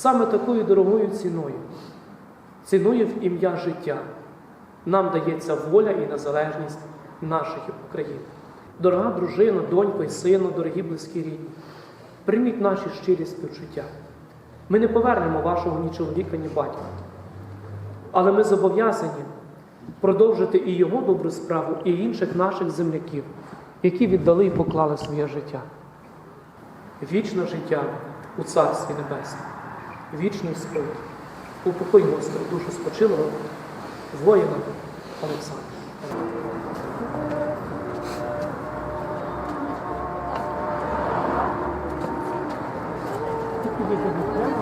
Саме такою дорогою ціною, ціною в ім'я життя, нам дається воля і незалежність нашої України. Дорога дружина, донько і сину, дорогі близькі рідні, прийміть наші щирі співчуття. Ми не повернемо вашого ні чоловіка, ні батька. Але ми зобов'язані продовжити і його добру справу, і інших наших земляків, які віддали і поклали своє життя. Вічне життя у Царстві Небесному, вічний спокій. Упокой Господи душу спочилого воїна Олександра. Підійдіть до